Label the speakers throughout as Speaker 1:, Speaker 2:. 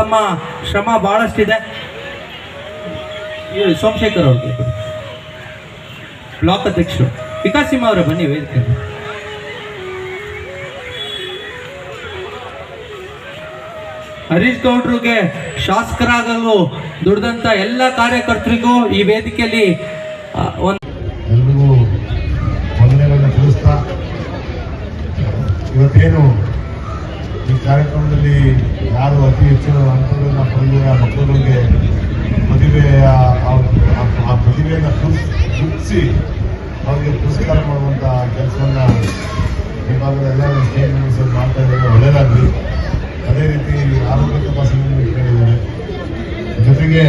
Speaker 1: ತಮ್ಮ ಶ್ರಮ ಬಹಳಷ್ಟಿದೆ. ಸೋಮಶೇಖರ್ ಅವ್ರಿಗೆ. ಬ್ಲಾಕ್ ಅಧ್ಯಕ್ಷರು. ವಿಕಾಸ್ ಸಿಂಹ ಅವರೇ ಬನ್ನಿ ವೇದಿಕೆ. ಹರೀಶ್ ಗೌಡ್ರಿಗೆ ಶಾಸಕರಾಗಲು ದುಡ್ದಂತ ಎಲ್ಲ ಕಾರ್ಯಕರ್ತರಿಗೂ ಈ ವೇದಿಕೆಯಲ್ಲಿ ಒಂದು
Speaker 2: ಇವತ್ತೇನು ಈ ಕಾರ್ಯಕ್ರಮದಲ್ಲಿ ಯಾರು ಅತಿ ಹೆಚ್ಚಿನ ಅನುಕೂಲವನ್ನು ಪಡೆದಿರೋ ಆ ಮಕ್ಕಳಿಗೆ ಮದುವೆಯ ಆ- ಪ್ರತಿಭೆಯನ್ನು ಗುರುತಿಸಿ ಅವರಿಗೆ ಪುರಸ್ಕಾರ ಮಾಡುವಂಥ ಕೆಲಸವನ್ನು ಈ ಭಾಗದ ಎಲ್ಲ ಸ್ಟೇಟ್ ಮೆಂಬರ್ಸ್ ಮಾಡ್ತಾ ಇದ್ದಾರೆ ಒಳ್ಳೆಯದಾಗಲಿ ಅದೇ ರೀತಿ ಆರೋಗ್ಯ ತಪಾಸಣೆಯನ್ನು ಇಟ್ಕೊಂಡಿದ್ದಾರೆ. ಜೊತೆಗೆ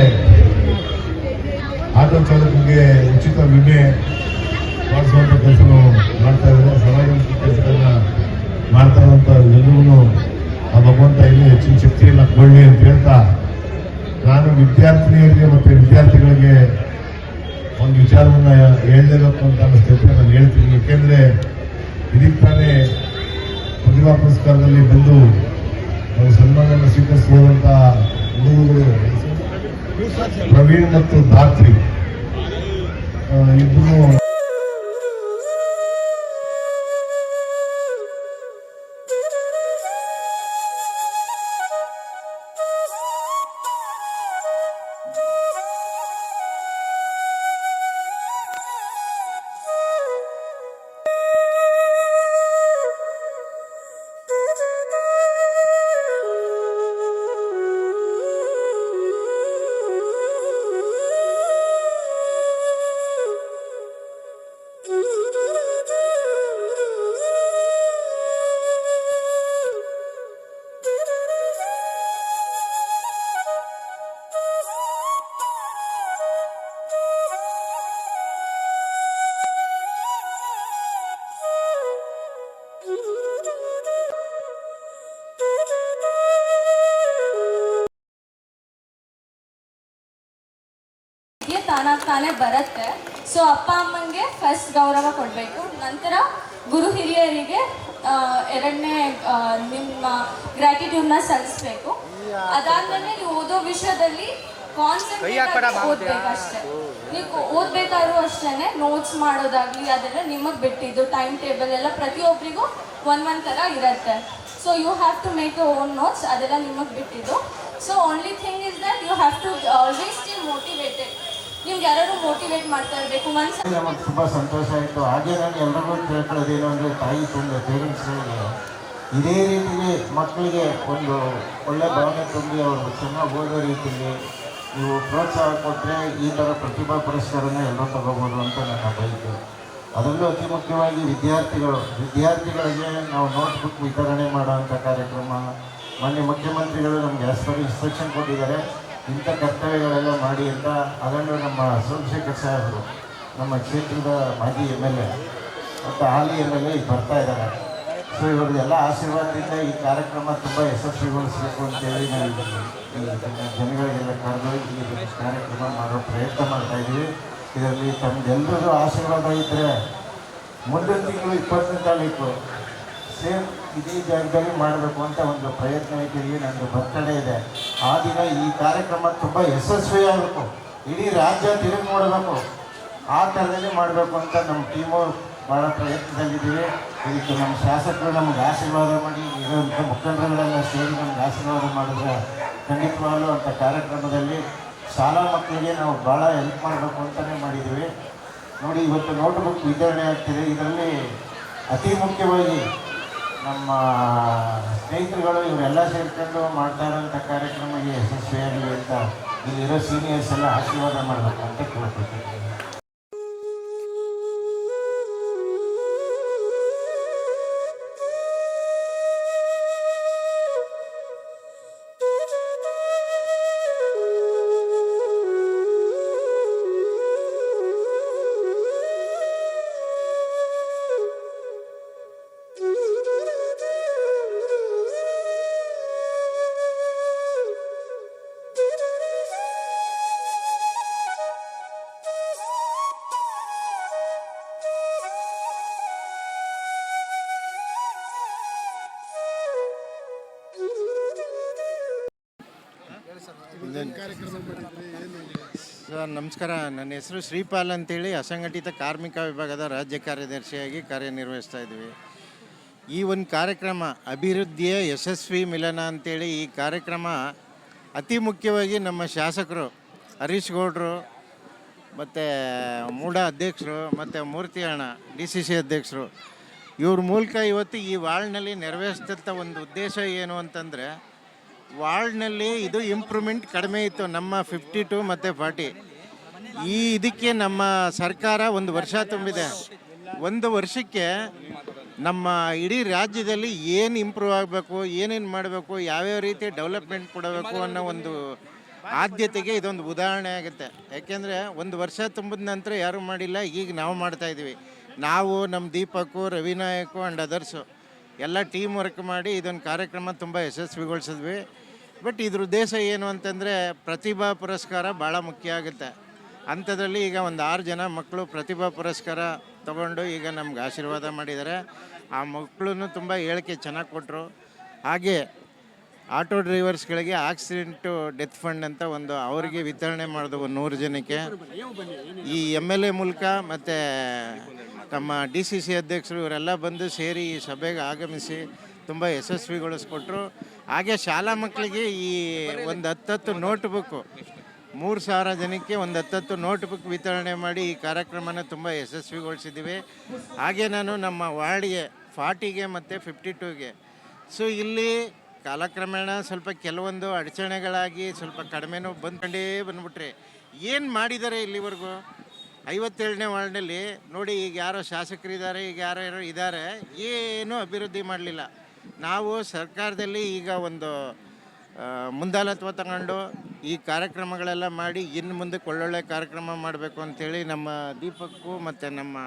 Speaker 2: ಆಟೋ ಚಾಲಕರಿಗೆ ಉಚಿತ ವಿಮೆ ಮಾಡಿಸುವಂಥ ಕೆಲಸವನ್ನು ಮಾಡ್ತಾ ವಿದ್ಯಾರ್ಥಿನಿಯರಿಗೆ ಮತ್ತು ವಿದ್ಯಾರ್ಥಿಗಳಿಗೆ ಒಂದು ವಿಚಾರವನ್ನು ಹೇಳಲೇಬೇಕು ಅಂತ ಅನ್ನಿಸ್ತೈತೆ ನಾನು ಹೇಳ್ತೀನಿ. ಏಕೆಂದರೆ ಇದಕ್ಕೆ ತಾನೇ ಪ್ರತಿಭಾ ಪುರಸ್ಕಾರದಲ್ಲಿ ಬಂದು ಅವರು ಸನ್ಮಾನವನ್ನು ಸ್ವೀಕರಿಸಿರುವಂಥ ಹುಡುಗರು ಪ್ರವೀಣ್ ಮತ್ತು ಧಾತ್ರಿ. ಇಬ್ಬರು
Speaker 3: ತಾನೇ ಬರುತ್ತೆ ಸೊ ಅಪ್ಪ ಅಮ್ಮಂಗೆ ಫಸ್ಟ್ ಗೌರವ ಕೊಡಬೇಕು ನಂತರ ಗುರು ಹಿರಿಯರಿಗೆ ಎರಡನೇ ನಿಮ್ಮ ಗ್ರ್ಯಾಟಿಟ್ಯೂಡ್ನ ಸಲ್ಲಿಸ್ಬೇಕು ಅದಾದ್ಮೇಲೆ ನೀವು ಓದೋ ವಿಷಯದಲ್ಲಿ ಓದ್ಬೇಕು ಅಷ್ಟೇ ನೀವು ಓದ್ಬೇಕಾದ್ರೂ ಅಷ್ಟೇ ನೋಟ್ಸ್ ಮಾಡೋದಾಗ್ಲಿ, ಅದೆಲ್ಲ ನಿಮಗೆ ಬಿಟ್ಟಿದ್ದು ಟೈಮ್ ಟೇಬಲ್ ಎಲ್ಲ ಪ್ರತಿಯೊಬ್ಬರಿಗೂ ಒನ್ ಒನ್ ಥರ ಇರುತ್ತೆ. So you have to make you own notes ಅದೆಲ್ಲ ನಿಮಗೆ ಬಿಟ್ಟಿದ್ದು. So only thing is that you have to always still motivated ನಿಮ್ಗೆ ಯಾರು ಮೋಟಿವೇಟ್ ಮಾಡ್ತಾ ಇರಬೇಕು ಮನ್ಸ
Speaker 4: ನಮಗೆ ತುಂಬ ಸಂತೋಷ ಆಯಿತು. ಹಾಗೆ ನಾನು ಎಲ್ರಿಗೂ ಕೇಳ್ಕೊಳ್ಳೋದೇನು ಅಂದರೆ, ತಾಯಿ ತಂದೆ ಪೇರೆಂಟ್ಸ್ಗಳಿಗೆ ಇದೇ ರೀತಿಯಲ್ಲಿ ಮಕ್ಕಳಿಗೆ ಒಂದು ಒಳ್ಳೆ ಭಾವನೆ ತುಂಬಿ ಅವರು ಚೆನ್ನಾಗಿ ಓದೋ ರೀತಿಯಲ್ಲಿ ನೀವು ಪ್ರೋತ್ಸಾಹ ಕೊಟ್ಟರೆ ಈ ಥರ ಪ್ರತಿಭಾ ಪುರಸ್ಕಾರನ ಎಲ್ಲರೂ ತಗೋಬೋದು ಅಂತ ನನ್ನ ಬಯಕೆ. ಅದರಲ್ಲೂ ಅತಿ ಮುಖ್ಯವಾಗಿ ವಿದ್ಯಾರ್ಥಿಗಳು, ವಿದ್ಯಾರ್ಥಿಗಳಿಗೆ ನಾವು ನೋಟ್ಬುಕ್ ವಿತರಣೆ ಮಾಡುವಂಥ ಕಾರ್ಯಕ್ರಮ, ಮಾನ್ಯ ಮುಖ್ಯಮಂತ್ರಿಗಳು ನಮಗೆ ಹೆಸರು ಇನ್ಸ್ಟ್ರಕ್ಷನ್ ಕೊಟ್ಟಿದ್ದಾರೆ. ಇಂಥ ಕರ್ತವ್ಯಗಳೆಲ್ಲ ಮಾಡಿ ಅಂತ ಅದರಲ್ಲೂ ನಮ್ಮ ಸೋಮಶೇಖರ್ ಸಾಹೇಬರು ನಮ್ಮ ಕ್ಷೇತ್ರದ ಮಾಜಿ ಎಂ ಎಲ್ ಎ, ಮತ್ತು ಹಾಲಿ ಎಂ ಎಲ್ ಎ ಬರ್ತಾ ಇದ್ದಾರೆ. ಸೊ ಇವ್ರದ್ದೆಲ್ಲ ಆಶೀರ್ವಾದದಿಂದ ಈ ಕಾರ್ಯಕ್ರಮ ತುಂಬ ಯಶಸ್ವಿಗೊಳಿಸಬೇಕು ಅಂತೇಳಿ ನಾವು ಜನಗಳಿಗೆಲ್ಲ ಕರೆದು ಈ ಕಾರ್ಯಕ್ರಮ ಮಾಡೋ ಪ್ರಯತ್ನ ಮಾಡ್ತಾ ಇದ್ದೀವಿ. ಇದರಲ್ಲಿ ತಮ್ಮದೆಲ್ಲರೂ ಆಶೀರ್ವಾದ ಇದ್ದರೆ ಮುಂದಿನ ತಿಂಗಳು ಇಪ್ಪತ್ತನೇ ತಾರೀಕು ಸೇಮ್ ಇದೇ ಜಾಗದಲ್ಲಿ ಮಾಡಬೇಕು ಅಂತ ಒಂದು ಪ್ರಯತ್ನ ಇದ್ದೀವಿ. ನನ್ನದು ಬರ್ತಡೇ ಇದೆ. ಆ ದಿನ ಈ ಕಾರ್ಯಕ್ರಮ ತುಂಬ ಯಶಸ್ವಿಯಾಗಬೇಕು. ಇಡೀ ರಾಜ್ಯ ತಿರುಗಿ ನೋಡಬೇಕು. ಆ ಥರದಲ್ಲಿ ಮಾಡಬೇಕು ಅಂತ ನಮ್ಮ ಟೀಮು ಭಾಳ ಪ್ರಯತ್ನದಲ್ಲಿದ್ದೀವಿ. ಇದಕ್ಕೆ ನಮ್ಮ ಶಾಸಕರು ನಮ್ಗೆ ಆಶೀರ್ವಾದ ಮಾಡಿ ಇರೋಂಥ ಮುಖಂಡರುಗಳೆಲ್ಲ ಸೇರಿ ನಮ್ಗೆ ಆಶೀರ್ವಾದ ಮಾಡಿದ್ರೆ ಖಂಡಿತವಾಗ್ಲೂ ಅಂಥ ಕಾರ್ಯಕ್ರಮದಲ್ಲಿ ಶಾಲಾ ಮಕ್ಕಳಿಗೆ ನಾವು ಭಾಳ ಹೆಲ್ಪ್ ಮಾಡಬೇಕು ಅಂತಲೇ ಮಾಡಿದ್ದೀವಿ. ನೋಡಿ, ಇವತ್ತು ನೋಟ್ಬುಕ್ ವಿತರಣೆ ಆಗ್ತಿದೆ. ಇದರಲ್ಲಿ ಅತಿ ಮುಖ್ಯವಾಗಿ ನಮ್ಮ ಸ್ನೇಹಿತರುಗಳು ಇವರೆಲ್ಲ ಸೇರಿಕೊಂಡು ಮಾಡ್ತಾ ಇರೋಂಥ ಕಾರ್ಯಕ್ರಮಕ್ಕೆ ಯಶಸ್ವಿಯಾಗಲಿ ಅಂತ ಇಲ್ಲಿರೋ ಸೀನಿಯರ್ಸ್ ಎಲ್ಲ ಆಶೀರ್ವಾದ ಮಾಡಬೇಕು ಅಂತ ಕೇಳ್ಕೊಳ್ತೀನಿ. ನಮಸ್ಕಾರ. ನನ್ನ ಹೆಸರು ಶ್ರೀಪಾಲ್ ಅಂತೇಳಿ ಅಸಂಘಟಿತ ಕಾರ್ಮಿಕ ವಿಭಾಗದ ರಾಜ್ಯ ಕಾರ್ಯದರ್ಶಿಯಾಗಿ ಕಾರ್ಯನಿರ್ವಹಿಸ್ತಾ ಇದ್ವಿ. ಈ ಒಂದು ಕಾರ್ಯಕ್ರಮ ಅಭಿವೃದ್ಧಿಯ ಯಶಸ್ವಿ ಮಿಲನ ಅಂತೇಳಿ ಈ ಕಾರ್ಯಕ್ರಮ ಅತಿ ಮುಖ್ಯವಾಗಿ ನಮ್ಮ ಶಾಸಕರು ಹರೀಶ್ ಗೌಡ್ರು, ಮತ್ತು ಮೂಡ ಅಧ್ಯಕ್ಷರು, ಮತ್ತು ಮೂರ್ತಿ ಅಣ್ಣ, ಡಿ ಸಿ ಸಿ ಅಧ್ಯಕ್ಷರು, ಇವ್ರ ಮೂಲಕ ಇವತ್ತು ಈ ವಾರ್ಡ್ನಲ್ಲಿ ನೆರವೇರಿಸ್ತಿರ್ತ ಒಂದು ಉದ್ದೇಶ ಏನು ಅಂತಂದರೆ, ವಾರ್ಡ್ನಲ್ಲಿ ಇದು ಇಂಪ್ರೂವ್ಮೆಂಟ್ ಕಡಿಮೆ ಇತ್ತು. ನಮ್ಮ ಫಿಫ್ಟಿ ಟು ಮತ್ತು ಫಾರ್ಟಿ ಈ ಇದಕ್ಕೆ ನಮ್ಮ ಸರ್ಕಾರ ಒಂದು ವರ್ಷ ತುಂಬಿದೆ. ಒಂದು ವರ್ಷಕ್ಕೆ ನಮ್ಮ ಇಡೀ ರಾಜ್ಯದಲ್ಲಿ ಏನು ಇಂಪ್ರೂವ್ ಆಗಬೇಕು, ಏನೇನು ಮಾಡಬೇಕು, ಯಾವ್ಯಾವ ರೀತಿ ಡೆವಲಪ್ಮೆಂಟ್ ಕೊಡಬೇಕು ಅನ್ನೋ ಒಂದು ಆದ್ಯತೆಗೆ ಇದೊಂದು ಉದಾಹರಣೆ ಆಗುತ್ತೆ. ಯಾಕೆಂದರೆ ಒಂದು ವರ್ಷ ತುಂಬಿದ ನಂತರ ಯಾರೂ ಮಾಡಿಲ್ಲ, ಈಗ ನಾವು ಮಾಡ್ತಾ ಇದ್ದೀವಿ ನಾವು ನಮ್ಮ ದೀಪಕ್ಕು ರವಿನಾಯಕು ಆ್ಯಂಡ್ ಅದರ್ಸು ಎಲ್ಲ ಟೀಮ್ ವರ್ಕ್ ಮಾಡಿ ಇದೊಂದು ಕಾರ್ಯಕ್ರಮ ತುಂಬ ಯಶಸ್ವಿಗೊಳಿಸಿದ್ವಿ. ಬಟ್ ಇದ್ರ ಉದ್ದೇಶ ಏನು ಅಂತಂದರೆ ಪ್ರತಿಭಾ ಪುರಸ್ಕಾರ ಭಾಳ ಮುಖ್ಯ ಆಗುತ್ತೆ. ಅಂಥದ್ರಲ್ಲಿ ಈಗ ಒಂದು ಆರು ಜನ ಮಕ್ಕಳು ಪ್ರತಿಭಾ ಪುರಸ್ಕಾರ ತಗೊಂಡು ಈಗ ನಮ್ಗೆ ಆಶೀರ್ವಾದ ಮಾಡಿದ್ದಾರೆ. ಆ ಮಕ್ಕಳು ತುಂಬ ಹೇಳಿಕೆ ಚೆನ್ನಾಗಿ ಕೊಟ್ಟರು ಹಾಗೆ ಆಟೋ ಡ್ರೈವರ್ಸ್ಗಳಿಗೆ ಆಕ್ಸಿಡೆಂಟು, ಡೆತ್ ಫಂಡ್ ಅಂತ ಒಂದು ಅವರಿಗೆ ವಿತರಣೆ ಮಾಡಿದ್ವು ನೂರು ಜನಕ್ಕೆ ಈ ಎಂ ಎಲ್ ಎ ಮೂಲಕ ಮತ್ತು ತಮ್ಮ ಡಿ ಸಿ ಸಿ ಅಧ್ಯಕ್ಷರು ಇವರೆಲ್ಲ ಬಂದು ಸೇರಿ ಈ ಸಭೆಗೆ ಆಗಮಿಸಿ ತುಂಬ ಯಶಸ್ವಿಗೊಳಿಸ್ಕೊಟ್ರು. ಹಾಗೆ ಶಾಲಾ ಮಕ್ಕಳಿಗೆ ಈ ಒಂದು ಹತ್ತತ್ತು ನೋಟ್ ಬುಕ್ಕು ಮೂರು ಸಾವಿರ ಜನಕ್ಕೆ ಒಂದು ಹತ್ತತ್ತು ನೋಟ್ ಬುಕ್ ವಿತರಣೆ ಮಾಡಿ ಈ ಕಾರ್ಯಕ್ರಮನ ತುಂಬ ಯಶಸ್ವಿಗೊಳಿಸಿದ್ದೀವಿ. ಹಾಗೆ ನಾನು ನಮ್ಮ ವಾರ್ಡ್ಗೆ ಫಾರ್ಟಿಗೆ ಮತ್ತು ಫಿಫ್ಟಿ ಟೂಗೆ. ಸೊ ಇಲ್ಲಿ ಕಾಲಕ್ರಮೇಣ ಸ್ವಲ್ಪ ಕೆಲವೊಂದು ಅಡಚಣೆಗಳಾಗಿ ಸ್ವಲ್ಪ ಕಡಿಮೆನೂ ಬಂದ್ಕೊಂಡೇ ಬಂದ್ಬಿಟ್ರೆ ಏನು ಮಾಡಿದ್ದಾರೆ ಇಲ್ಲಿವರೆಗೂ? ಐವತ್ತೇಳನೇ ವಾರ್ಡ್ನಲ್ಲಿ ನೋಡಿ ಈಗ ಯಾರೋ ಶಾಸಕರಿದ್ದಾರೆ, ಈಗ ಯಾರೋ ಯಾರೋ ಇದ್ದಾರೆ, ಏನೂ ಅಭಿವೃದ್ಧಿ ಮಾಡಲಿಲ್ಲ. ನಾವು ಸರ್ಕಾರದಲ್ಲಿ ಈಗ ಒಂದು ಮುಂದಾಳತ್ವ ತಗೊಂಡು ಈ ಕಾರ್ಯಕ್ರಮಗಳೆಲ್ಲ ಮಾಡಿ ಇನ್ನು ಮುಂದಕ್ಕೆ ಒಳ್ಳೊಳ್ಳೆ ಕಾರ್ಯಕ್ರಮ ಮಾಡಬೇಕು ಅಂಥೇಳಿ ನಮ್ಮ ದೀಪಕ್ಕು ಮತ್ತು ನಮ್ಮ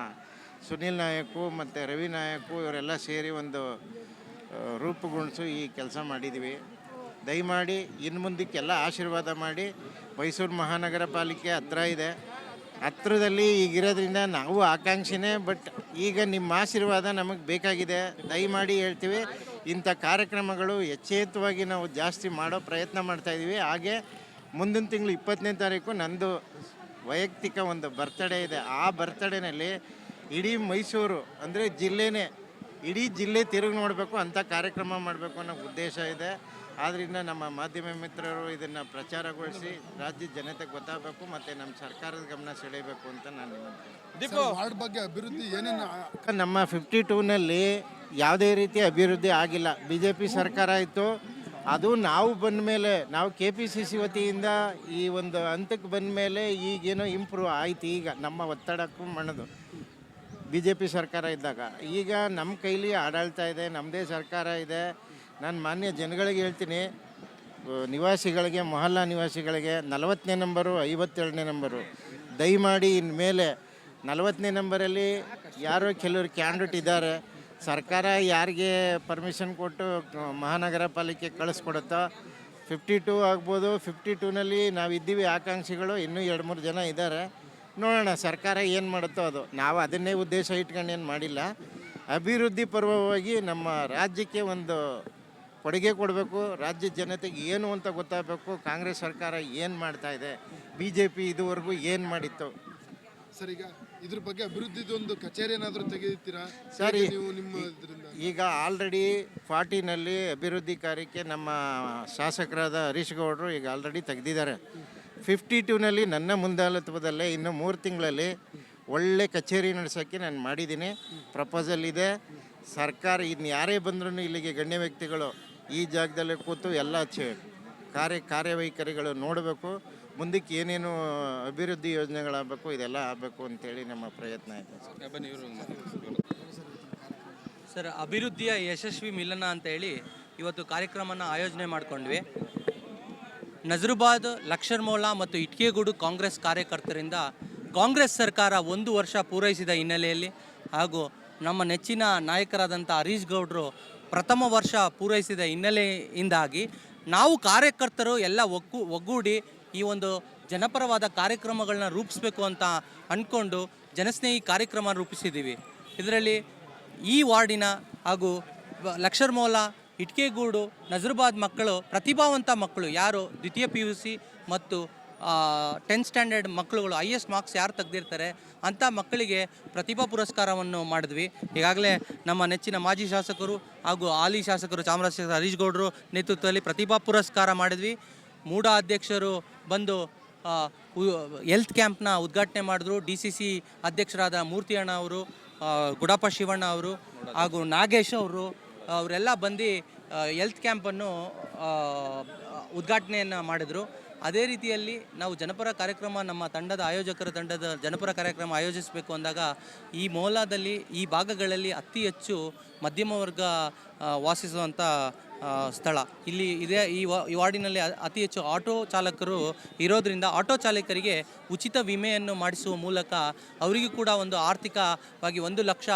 Speaker 4: ಸುನಿಲ್ ನಾಯಕು ಮತ್ತು ರವಿ ನಾಯಕು ಇವರೆಲ್ಲ ಸೇರಿ ಒಂದು ರೂಪುಗೊಳಿಸು ಈ ಕೆಲಸ ಮಾಡಿದ್ದೀವಿ. ದಯಮಾಡಿ ಇನ್ನು ಮುಂದಕ್ಕೆಲ್ಲ ಆಶೀರ್ವಾದ ಮಾಡಿ ಮೈಸೂರು ಮಹಾನಗರ ಪಾಲಿಕೆ ಹತ್ರ ಇದೆ. ಹತ್ರದಲ್ಲಿ ಈಗಿರೋದ್ರಿಂದ ನಾವು ಆಕಾಂಕ್ಷಿನೇ, ಬಟ್ ಈಗ ನಿಮ್ಮ ಆಶೀರ್ವಾದ ನಮಗೆ ಬೇಕಾಗಿದೆ. ದಯಮಾಡಿ ಹೇಳ್ತೀವಿ. ಇಂಥ ಕಾರ್ಯಕ್ರಮಗಳು ಎಚ್ಚೇತವಾಗಿ ನಾವು ಜಾಸ್ತಿ ಮಾಡೋ ಪ್ರಯತ್ನ ಮಾಡ್ತಾಯಿದ್ದೀವಿ ಹಾಗೆ ಮುಂದಿನ ತಿಂಗಳು ಇಪ್ಪತ್ತನೇ ತಾರೀಕು ನಂದು ವೈಯಕ್ತಿಕ ಒಂದು ಬರ್ತಡೇ ಇದೆ. ಆ ಬರ್ತಡೇನಲ್ಲಿ ಇಡೀ ಮೈಸೂರು ಅಂದರೆ ಜಿಲ್ಲೆನೇ ಇಡೀ ಜಿಲ್ಲೆ ತಿರುಗಿ ನೋಡಬೇಕು ಅಂಥ ಕಾರ್ಯಕ್ರಮ ಮಾಡಬೇಕು ಅನ್ನೋ ಉದ್ದೇಶ ಇದೆ. ಆದ್ದರಿಂದ ನಮ್ಮ ಮಾಧ್ಯಮ ಮಿತ್ರರು ಇದನ್ನು ಪ್ರಚಾರಗೊಳಿಸಿ ರಾಜ್ಯದ ಜನತೆಗೆ ಗೊತ್ತಾಗಬೇಕು ಮತ್ತು ನಮ್ಮ ಸರ್ಕಾರದ ಗಮನ ಸೆಳೆಯಬೇಕು ಅಂತ ನಾನು
Speaker 5: ವಾರ್ಡ್ ಬಗ್ಗೆ ಅಭಿವೃದ್ಧಿ ಏನೇನು
Speaker 4: ನಮ್ಮ ಫಿಫ್ಟಿ ಟೂನಲ್ಲಿ ಯಾವುದೇ ರೀತಿ ಅಭಿವೃದ್ಧಿ ಆಗಿಲ್ಲ. ಬಿ ಜೆ ಪಿ ಸರ್ಕಾರ ಇತ್ತು. ಅದು ನಾವು ಬಂದ ಮೇಲೆ, ನಾವು ಕೆ ಪಿ ಸಿ ಸಿ ವತಿಯಿಂದ ಈ ಒಂದು ಹಂತಕ್ಕೆ ಬಂದ ಮೇಲೆ ಈಗೇನೋ ಇಂಪ್ರೂವ್ ಆಯ್ತು ಈಗ, ನಮ್ಮ ಒತ್ತಡಕ್ಕೂ ಮಣ್ಣದು. ಬಿ ಜೆ ಪಿ ಸರ್ಕಾರ ಇದ್ದಾಗ. ಈಗ ನಮ್ಮ ಕೈಲಿ ಆಡಳಿತ ಇದೆ ನಮ್ಮದೇ ಸರ್ಕಾರ ಇದೆ. ನಾನು ಮಾನ್ಯ ಜನಗಳಿಗೆ ಹೇಳ್ತೀನಿ ನಿವಾಸಿಗಳಿಗೆ, ಮೊಹಲ್ಲಾ ನಿವಾಸಿಗಳಿಗೆ ನಲವತ್ತನೇ ನಂಬರು ಐವತ್ತೇಳನೇ ನಂಬರು. ದಯಮಾಡಿ ಇನ್ಮೇಲೆ ನಲವತ್ತನೇ ನಂಬರಲ್ಲಿ ಯಾರೋ ಕೆಲವರು ಕ್ಯಾಂಡಿಡೇಟ್ ಇದ್ದಾರೆ. ಸರ್ಕಾರ ಯಾರಿಗೆ ಪರ್ಮಿಷನ್ ಕೊಟ್ಟು ಮಹಾನಗರ ಪಾಲಿಕೆ ಕಳಿಸ್ಕೊಡುತ್ತೋ ಫಿಫ್ಟಿ ಟೂ ಆಗ್ಬೋದು. ಫಿಫ್ಟಿ ಟೂನಲ್ಲಿ ನಾವು ಇದ್ದೀವಿ, ಆಕಾಂಕ್ಷಿಗಳು. ಇನ್ನೂ ಎರಡು ಮೂರು ಜನ ಇದ್ದಾರೆ ನೋಡೋಣ, ಸರ್ಕಾರ ಏನು ಮಾಡುತ್ತೋ ಅದು. ನಾವು ಅದನ್ನೇ ಉದ್ದೇಶ ಇಟ್ಕೊಂಡು ಏನು ಮಾಡಿಲ್ಲ. ಅಭಿವೃದ್ಧಿ ಪರ್ವವಾಗಿ ನಮ್ಮ ರಾಜ್ಯಕ್ಕೆ ಒಂದು ಕೊಡುಗೆ ಕೊಡಬೇಕು. ರಾಜ್ಯ ಜನತೆಗೆ ಏನು ಅಂತ ಗೊತ್ತಾಗಬೇಕು. ಕಾಂಗ್ರೆಸ್ ಸರ್ಕಾರ ಏನು ಮಾಡ್ತಾ ಇದೆ? ಬಿ ಜೆ ಪಿ ಇದುವರೆಗೂ ಏನು ಮಾಡಿತ್ತು?
Speaker 5: ಸರ್ ಈಗ ಇದ್ರ ಬಗ್ಗೆ ಅಭಿವೃದ್ಧಿದೊಂದು ಕಚೇರಿ ಏನಾದರೂ ತೆಗೆಯುತ್ತೀರಾ
Speaker 4: ಸರಿ.
Speaker 5: ಹೇಗೆ ನೀವು ನಿಮ್ಮ ಇದರಿಂದ?
Speaker 4: ಈಗ ಆಲ್ರೆಡಿ ಫಾರ್ಟಿನಲ್ಲಿ ಅಭಿವೃದ್ಧಿ ಕಾರ್ಯಕ್ಕೆ ನಮ್ಮ ಶಾಸಕರಾದ ಹರೀಶ್ ಗೌಡರು ಈಗ ಆಲ್ರೆಡಿ ತೆಗೆದಿದ್ದಾರೆ. ಫಿಫ್ಟಿ ಟೂನಲ್ಲಿ ನನ್ನ ಮುಂದಾಳತ್ವದಲ್ಲೇ ಇನ್ನು ಮೂರು ತಿಂಗಳಲ್ಲಿ ಒಳ್ಳೆ ಕಚೇರಿ ನಡೆಸೋಕ್ಕೆ ನಾನು ಮಾಡಿದ್ದೀನಿ. ಪ್ರಪೋಸಲ್ ಇದೆ. ಸರ್ಕಾರ ಇನ್ನು ಯಾರೇ ಬಂದ್ರೂ ಇಲ್ಲಿಗೆ ಗಣ್ಯ ವ್ಯಕ್ತಿಗಳು ಈ ಜಾಗದಲ್ಲೇ ಕೂತು ಎಲ್ಲ ಚ ಕಾರ್ಯ ಕಾರ್ಯವೈಖರಿಗಳು ನೋಡಬೇಕು. ಮುಂದಕ್ಕೆ ಏನೇನು ಅಭಿವೃದ್ಧಿ ಯೋಜನೆಗಳಾಗಬೇಕು, ಇದೆಲ್ಲ ಆಗಬೇಕು ಅಂತೇಳಿ ನಮ್ಮ ಪ್ರಯತ್ನ ಇದೆ. ಸರ್
Speaker 6: ಸರ್ ಅಭಿವೃದ್ಧಿಯ ಯಶಸ್ವಿ ಮಿಲನ ಅಂತ ಹೇಳಿ ಇವತ್ತು ಕಾರ್ಯಕ್ರಮನ ಆಯೋಜನೆ ಮಾಡಿಕೊಂಡ್ವಿ. ನಜರುಬಾದ್ ಲಕ್ಷರ್ಮೌಲಾ ಮತ್ತು ಇಟ್ಕೆಗೂಡು ಕಾಂಗ್ರೆಸ್ ಕಾರ್ಯಕರ್ತರಿಂದ ಕಾಂಗ್ರೆಸ್ ಸರ್ಕಾರ ಒಂದು ವರ್ಷ ಪೂರೈಸಿದ ಹಿನ್ನೆಲೆಯಲ್ಲಿ ಹಾಗೂ ನಮ್ಮ ನೆಚ್ಚಿನ ನಾಯಕರಾದಂಥ ಹರೀಶ್ ಗೌಡರು ಪ್ರಥಮ ವರ್ಷ ಪೂರೈಸಿದ ಹಿನ್ನೆಲೆಯಿಂದಾಗಿ ನಾವು ಕಾರ್ಯಕರ್ತರು ಎಲ್ಲ ಒಕ್ಕು ಒಗ್ಗೂಡಿ ಈ ಒಂದು ಜನಪರವಾದ ಕಾರ್ಯಕ್ರಮಗಳನ್ನ ರೂಪಿಸಬೇಕು ಅಂತ ಅಂದ್ಕೊಂಡು ಜನಸ್ನೇಹಿ ಕಾರ್ಯಕ್ರಮ ರೂಪಿಸಿದ್ದೀವಿ. ಇದರಲ್ಲಿ ಈ ವಾರ್ಡಿನ ಹಾಗೂ ಲಕ್ಷರ್ಮೋಲ, ಇಟ್ಕೆಗೂಡು, ನಜರ್ಬಾದ್ ಮಕ್ಕಳು, ಪ್ರತಿಭಾವಂತ ಮಕ್ಕಳು ಯಾರು? ದ್ವಿತೀಯ ಪಿ ಯು ಸಿ ಮತ್ತು ಟೆಂತ್ ಸ್ಟ್ಯಾಂಡರ್ಡ್ ಮಕ್ಕಳುಗಳು, ಹೈಯೆಸ್ಟ್ ಮಾರ್ಕ್ಸ್ ಯಾರು ತೆಗೆದಿರ್ತಾರೆ ಅಂಥ ಮಕ್ಕಳಿಗೆ ಪ್ರತಿಭಾ ಪುರಸ್ಕಾರವನ್ನು ಮಾಡಿದ್ವಿ. ಈಗಾಗಲೇ ನಮ್ಮ ನೆಚ್ಚಿನ ಮಾಜಿ ಶಾಸಕರು ಹಾಗೂ ಹಾಲಿ ಶಾಸಕರು ಚಾಮರಾಜ ಹರೀಶ್ ಗೌಡರು ನೇತೃತ್ವದಲ್ಲಿ ಪ್ರತಿಭಾ ಪುರಸ್ಕಾರ ಮಾಡಿದ್ವಿ. ಮೂಡ ಅಧ್ಯಕ್ಷರು ಬಂದು ಹೆಲ್ತ್ ಕ್ಯಾಂಪ್ನ ಉದ್ಘಾಟನೆ ಮಾಡಿದ್ರು. ಡಿ ಸಿ ಸಿ ಅಧ್ಯಕ್ಷರಾದ ಮೂರ್ತಿ ಅಣ್ಣ ಅವರು ಗುಡಪ್ಪ ಶಿವಣ್ಣ ಅವರು ಹಾಗೂ ನಾಗೇಶ್ ಅವರು, ಅವರೆಲ್ಲ ಬಂದು ಹೆಲ್ತ್ ಕ್ಯಾಂಪನ್ನು ಉದ್ಘಾಟನೆಯನ್ನು ಮಾಡಿದರು. ಅದೇ ರೀತಿಯಲ್ಲಿ ನಾವು ಜನಪರ ಕಾರ್ಯಕ್ರಮ, ನಮ್ಮ ತಂಡದ ಆಯೋಜಕರ ತಂಡದ ಜನಪರ ಕಾರ್ಯಕ್ರಮ ಆಯೋಜಿಸಬೇಕು ಅಂದಾಗ, ಈ ಮೌಲಾದಲ್ಲಿ ಈ ಭಾಗಗಳಲ್ಲಿ ಅತಿ ಹೆಚ್ಚು ಮಧ್ಯಮ ವರ್ಗ ವಾಸಿಸುವಂಥ ಸ್ಥಳ. ಇಲ್ಲಿ ಇದೇ ಈ ಈ ವಾರ್ಡಿನಲ್ಲಿ ಅತಿ ಹೆಚ್ಚು ಆಟೋ ಚಾಲಕರು ಇರೋದರಿಂದ ಆಟೋ ಚಾಲಕರಿಗೆ ಉಚಿತ ವಿಮೆಯನ್ನು ಮಾಡಿಸುವ ಮೂಲಕ ಅವರಿಗೂ ಕೂಡ ಒಂದು ಆರ್ಥಿಕವಾಗಿ ಒಂದು ಲಕ್ಷ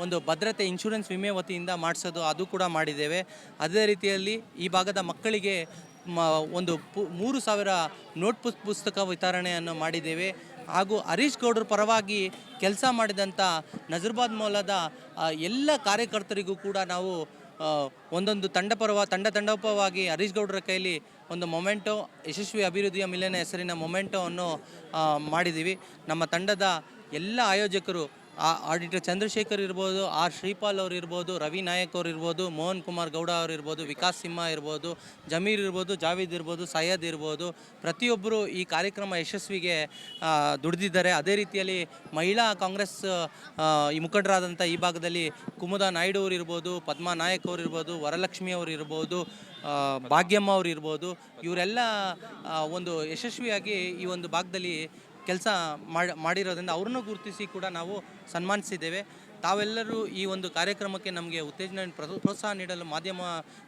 Speaker 6: ಒಂದು ಭದ್ರತೆ ಇನ್ಶೂರೆನ್ಸ್ ವಿಮೆ ವತಿಯಿಂದ ಮಾಡಿಸೋದು ಅದು ಕೂಡ ಮಾಡಿದ್ದೇವೆ. ಅದೇ ರೀತಿಯಲ್ಲಿ ಈ ಭಾಗದ ಮಕ್ಕಳಿಗೆ ಮ, ಒಂದು ಪು, ಮೂರು ಸಾವಿರ ನೋಟ್ ಪುಸ್, ಪುಸ್ತಕ ವಿತರಣೆಯನ್ನು ಮಾಡಿದ್ದೇವೆ. ಹಾಗೂ ಹರೀಶ್ ಗೌಡ್ರ ಪರವಾಗಿ ಕೆಲಸ ಮಾಡಿದಂಥ ನಜರ್ಬಾದ್ ಮೂಲದ ಎಲ್ಲ ಕಾರ್ಯಕರ್ತರಿಗೂ ಕೂಡ ನಾವು ಒಂದೊಂದು ತಂಡ ಪರವ ತಂಡ ತಂಡೋಪವಾಗಿ ಹರೀಶ್ ಗೌಡರ ಕೈಯಲ್ಲಿ ಒಂದು ಮೊಮೆಂಟೋ, ಯಶಸ್ವಿ ಅಭಿವೃದ್ಧಿಯ ಮಿಲನ ಹೆಸರಿನ ಮೊಮೆಂಟೋವನ್ನು ಮಾಡಿದ್ದೀವಿ ನಮ್ಮ ತಂಡದ ಎಲ್ಲ ಆಯೋಜಕರು ಆಡಿಟರ್ ಚಂದ್ರಶೇಖರ್ ಇರ್ಬೋದು ಆರ್ ಶ್ರೀಪಾಲ್ ಅವ್ರು ಇರ್ಬೋದು ರವಿ ನಾಯಕ್ ಅವ್ರು ಇರ್ಬೋದು ಮೋಹನ್ ಕುಮಾರ್ ಗೌಡ ಅವ್ರು ಇರ್ಬೋದು ವಿಕಾಸ್ ಸಿಂಹ ಇರ್ಬೋದು ಜಮೀರ್ ಇರ್ಬೋದು ಜಾವೀದ್ ಇರ್ಬೋದು ಸಯ್ಯದ್ ಇರ್ಬೋದು ಪ್ರತಿಯೊಬ್ಬರು ಈ ಕಾರ್ಯಕ್ರಮ ಯಶಸ್ವಿಗೆ ದುಡಿದಿದ್ದಾರೆ. ಅದೇ ರೀತಿಯಲ್ಲಿ ಮಹಿಳಾ ಕಾಂಗ್ರೆಸ್ ಆ, ಈ ಮುಖಂಡರಾದಂಥ ಈ ಭಾಗದಲ್ಲಿ ಕುಮುದ ನಾಯ್ಡು ಅವ್ರು ಇರ್ಬೋದು ಪದ್ಮಾ ನಾಯಕ್ ಅವರು ಇರ್ಬೋದು ವರಲಕ್ಷ್ಮಿ ಅವರು ಇರ್ಬೋದು ಭಾಗ್ಯಮ್ಮ ಅವರು ಇರ್ಬೋದು. ಇವರೆಲ್ಲ ಒಂದು ಯಶಸ್ವಿಯಾಗಿ ಈ ಒಂದು ಭಾಗದಲ್ಲಿ ಕೆಲಸ ಮಾಡಿ, ಮಾಡಿರೋದ್ರಿಂದ ಅವ್ರನ್ನೂ ಗುರುತಿಸಿ ಕೂಡ ನಾವು ಸನ್ಮಾನಿಸಿದ್ದೇವೆ. ತಾವೆಲ್ಲರೂ ಈ ಒಂದು ಕಾರ್ಯಕ್ರಮಕ್ಕೆ ನಮಗೆ ಉತ್ತೇಜನ ಪ್ರೋ- ಪ್ರೋತ್ಸಾಹ ನೀಡಲು ಮಾಧ್ಯಮ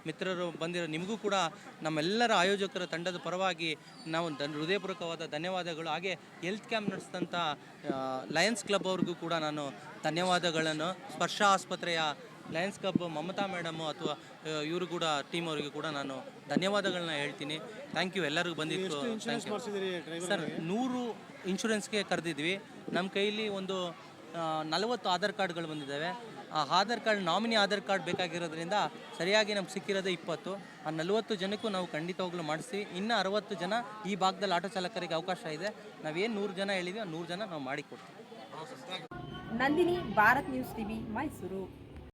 Speaker 6: ಮಿತ್ರರು ಬಂದಿರೋ ನಿಮಗೂ ಕೂಡ ನಮ್ಮೆಲ್ಲರ ಆಯೋಜಕರ ತಂಡದ ಪರವಾಗಿ ನಾವು ಹೃದಯಪೂರ್ವಕವಾದ ಧನ್ಯವಾದಗಳು. ಹಾಗೆ ಹೆಲ್ತ್ ಕ್ಯಾಂಪ್ ನಡೆಸಿದಂಥ ಲಯನ್ಸ್ ಕ್ಲಬ್ ಅವ್ರಿಗೂ ಕೂಡ ನಾನು ಧನ್ಯವಾದಗಳನ್ನು. ಸ್ಪರ್ಶ ಆಸ್ಪತ್ರೆಯ ಲಯನ್ಸ್ ಕ್ಲಬ್ ಮಮತಾ ಮೇಡಮು ಅಥವಾ ಇವರು ಕೂಡ ಟೀಮ್ ಅವರಿಗೆ ಕೂಡ ನಾನು ಧನ್ಯವಾದಗಳನ್ನ ಹೇಳ್ತೀನಿ. ಥ್ಯಾಂಕ್ ಯು ಎಲ್ಲರಿಗೂ ಬಂದಿತ್ತು ಥ್ಯಾಂಕ್ ಯು ಸರ್ ನೂರು ಇನ್ಶೂರೆನ್ಸ್ಗೆ ಕರೆದಿದ್ವಿ. ನಮ್ಮ ಕೈಲಿ ಒಂದು ನಲವತ್ತು ಆಧಾರ್ ಕಾರ್ಡ್ಗಳು ಬಂದಿದ್ದಾವೆ. ಆ Aadhaar card nominee Aadhaar card ಬೇಕಾಗಿರೋದ್ರಿಂದ ಸರಿಯಾಗಿ ನಮ್ಗೆ ಸಿಕ್ಕಿರೋದೇ ಇಪ್ಪತ್ತು. ಆ ನಲವತ್ತು ಜನಕ್ಕೂ ನಾವು ಖಂಡಿತವಾಗ್ಲೂ ಮಾಡಿಸಿ. ಇನ್ನು ಅರವತ್ತು ಜನ ಈ ಭಾಗದಲ್ಲಿ ಆಟೋ ಚಾಲಕರಿಗೆ ಅವಕಾಶ ಇದೆ. ನಾವೇನು ನೂರು ಜನ ಹೇಳಿದ್ವಿ ಆ ನೂರು ಜನ ನಾವು ಮಾಡಿಕೊಡ್ತೀವಿ.
Speaker 7: Nandini Bharat news TV Mysuru.